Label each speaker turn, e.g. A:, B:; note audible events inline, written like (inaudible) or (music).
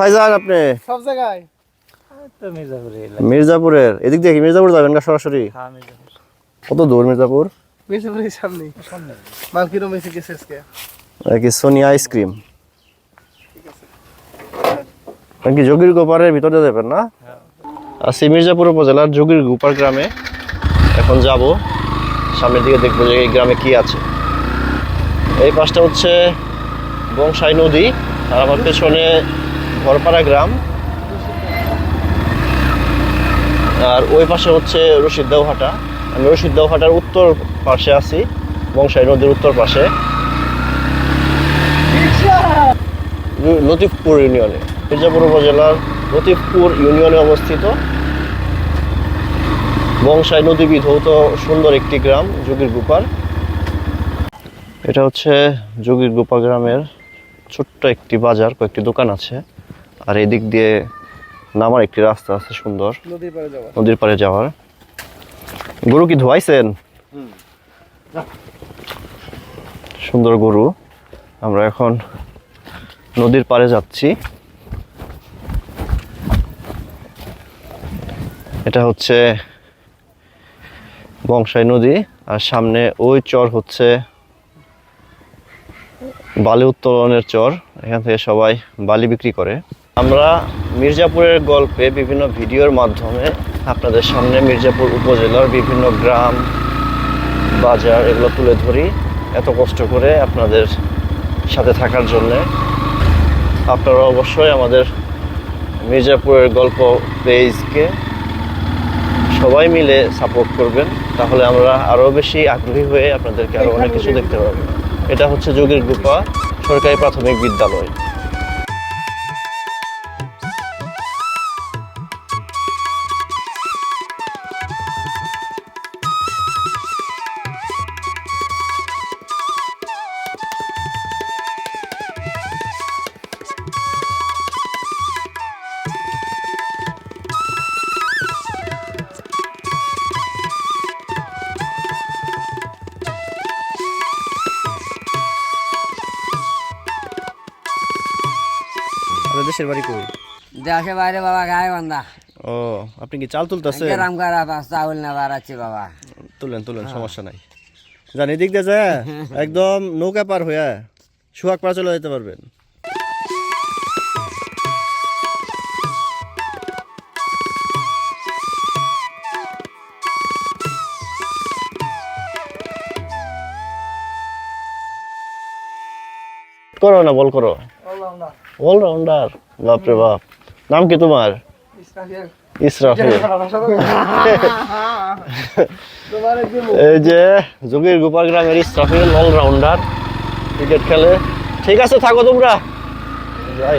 A: কোথায় যান আপনি।
B: সব জায়গায়?
A: মির্জাপুরের। এদিক দিয়ে মির্জাপুর যাবেন না সরাসরি?
C: হ্যাঁ
A: কত দূর মির্জাপুর?
B: মিরপুরের সামনে। মালকিরো মেসি গেছে আজকে।
A: কি সোনিয়া আইসক্রিম কি যোগীর গোপারের ভিতরে যাবেন না? আছি মির্জাপুর উপজেলার যোগীর গোপার গ্রামে। এখন যাব। সামনের দিকে দেখব যে এই গ্রামে কি আছে। এই পাশটা হচ্ছে বংশাই নদী। আর আমার পেছনে ঘরপাড়া গ্রাম। আর ওই পাশে হচ্ছে রশিদ দেওহাটা আমি রশিদ দেওহাটার উত্তর পাশে আছি, বংশাই নদীর উত্তর পাশে। লতিফপুর ইউনিয়নে, মির্জাপুর উপজেলার লতিফপুর ইউনিয়নে অবস্থিত। বংশাই নদী বিধৌত সুন্দর একটি গ্রাম, যোগীর গুপার এটা হচ্ছে যোগীর গুপা গ্রামের ছোট্ট একটি বাজার, কয়েকটি দোকান আছে। আর এদিক দিয়ে নামার একটি রাস্তা আছে সুন্দর।
B: নদীর পাড়ে
A: যাওয়ার। গরু কি ধোয়াইছেন? সুন্দর গরু। আমরা এখন নদীর পাড়ে যাচ্ছি। এটা হচ্ছে বংশাই নদী। আর সামনে ওই চর হচ্ছে বালি উত্তোলনের চর। এখান থেকে সবাই বালি বিক্রি করে। আমরা মির্জাপুরের গল্পে বিভিন্ন ভিডিওর মাধ্যমে আপনাদের সামনে মির্জাপুর উপজেলার বিভিন্ন গ্রাম, বাজার এগুলো তুলে ধরি। এত কষ্ট করে আপনাদের সাথে থাকার জন্যে। আপনারা অবশ্যই আমাদের মির্জাপুরের গল্প পেজকে সবাই মিলে সাপোর্ট করবেন। তাহলে আমরা আরও বেশি আগ্রহী হয়ে আপনাদেরকে আরও অনেক কিছু দেখতে পাবো। এটা হচ্ছে যোগীর গুপা সরকারি প্রাথমিক বিদ্যালয়। দেশের বাড়ি কই?
D: দেশে বাইরে বাবা গায়ে বান্ধা
A: ও আপনি কি চাল তুলতেছেন?
D: গ্রাম করা পাঁচ চাউল না বাড়াচ্ছি বাবা।
A: তুলেন তুলেন সমস্যা নাই। জানি দিক দিয়ে যায় (laughs) একদম নৌকা পার হইয়া সুহাগ পাড়া চলে যেতে পারবেন। করো না বল করো। অলরাউন্ডার বাপরে বাপ। নাম কি তোমার? ইসরাফিল এই যে যোগীর গোপাল গ্রামের ইসরাফিল অলরাউন্ডার ক্রিকেট খেলে। ঠিক আছে থাকো তোমরা। যাই